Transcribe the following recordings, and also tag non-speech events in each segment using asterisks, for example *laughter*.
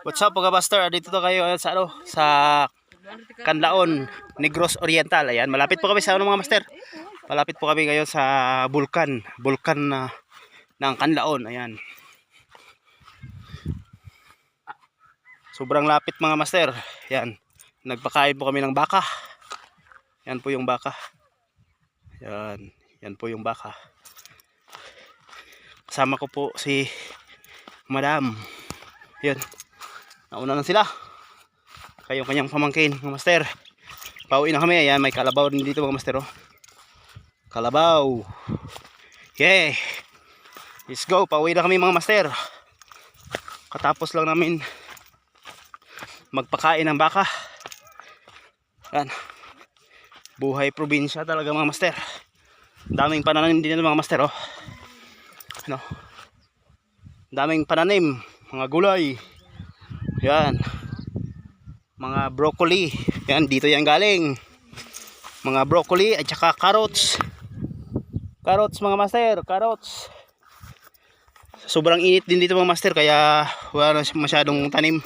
What's up mga? Dito to kayo sa ano sa Kanlaon, Negros Oriental. Ayan, malapit po kami sa ano mga master. Malapit po kami ngayon sa bulkan, bulkan na ng Kanlaon. Ayan. Sobrang lapit mga master. Ayan. Nagpakain po kami ng baka. Yan po yung baka. Yan. Yan po yung baka. Kasama ko po si Madam. Yan. Nauna na sila. Kayong kanyang pamangkin, mga master. Pauwi na kami. Ayan, may kalabaw din dito mga master. Oh. Kalabaw. Yeah. Let's go. Pauwi na kami mga master. Katapos lang namin magpakain ng baka. Yan. Buhay probinsya talaga mga master. Daming pananim din mga master. Oh. Ano? Daming pananim. Mga gulay. Yan. Mga broccoli. Yan, dito yan galing. Mga broccoli at saka carrots. Carrots mga master, carrots. Sobrang init din dito mga master kaya wala na masyadong tanim.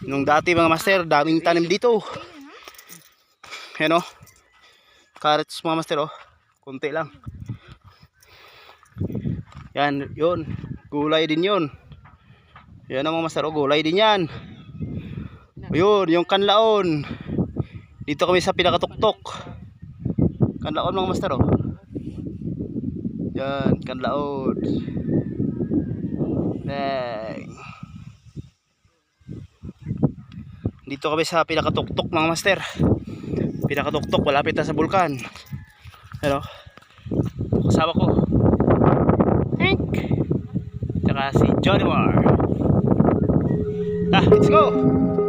Nung dati mga master, daming tanim dito. Yan o. Carrots mga master oh. Kunti lang. Yan, yun. Gulay din yun. Yan ang mga master, oh, gulay din yan. Ayun, yung kanlaon. Dito kami sa pinakatuktok. Kanlaon mga master, oh. Yan, kanlaon. Dang. Dito kami sa pinakatuktok mga master. Pinakatuktok, malapit na sa bulkan. Ano? Kasama ko. Hank. Tsaka si Johnny Mar. Let's go!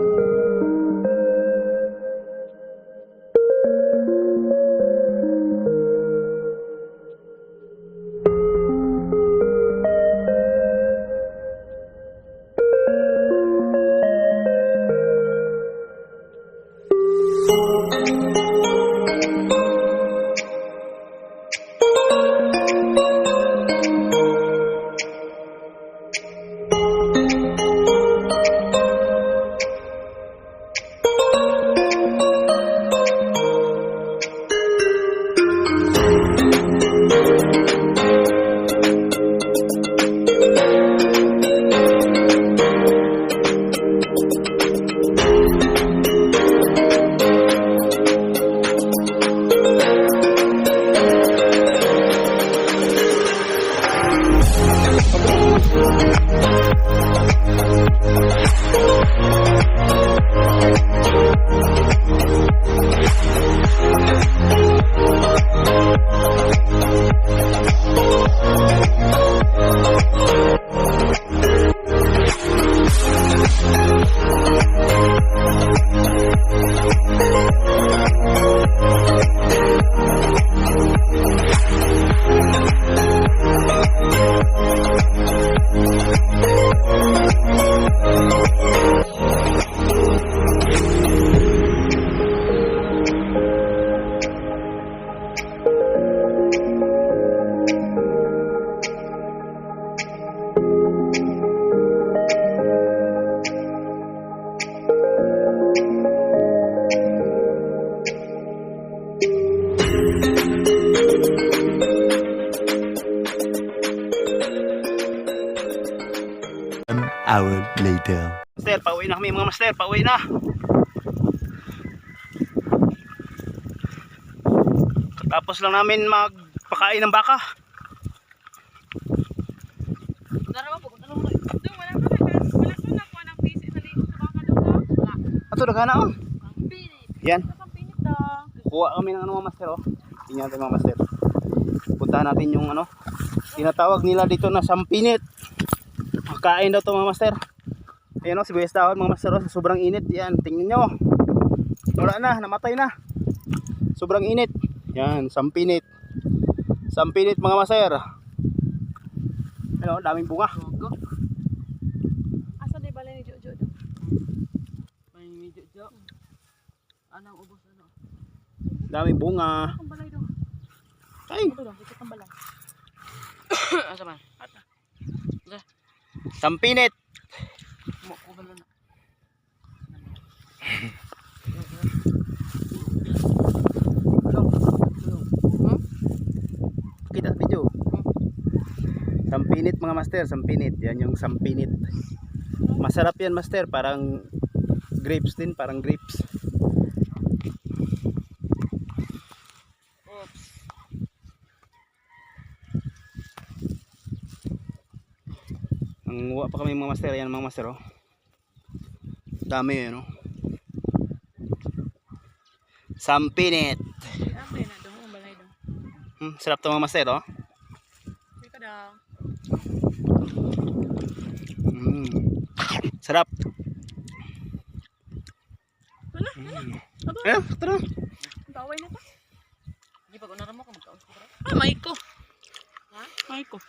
Hour later. Master, pauwi na kami mga master, pauwi na. Tapos lang namin magpakain ng baka. Ato daghana oh. Yan. Kuha kami ng ano mga master oh. Tingnan natin mga master. Puntahan natin yung ano. Tinatawag nila dito na sampinit. Makain daw to mga master. Ayan o, sibuyas dahon mga master. oh. Sobrang init. Yan, tingnan nyo. Wala na, namatay na. Sobrang init. Yan, sampinit. Sampinit mga master. Ano, daming bunga. Asa di balay ni Jojo do? May medyo jo. Anong ubos ano? Daming bunga. Ang balay do. Ay, Ito do, ito ang balay. *coughs* Asa man? Sampinit. Hmm? Kita video. Sampinit mga master, sampinit. Yan yung sampinit. Masarap yan master, parang grapes din, parang grapes. Nanguha pa kami mga master, yan mga master oh. Dami yun oh. Sampinit. Ah, balay dong. Hmm, sarap to mga master oh. Mm. Sarap. Wala. Mm. Eh, tara. Baway na to. Di ba kung naramok ka magkaon ko? Ah, may ko. Ha? May ko.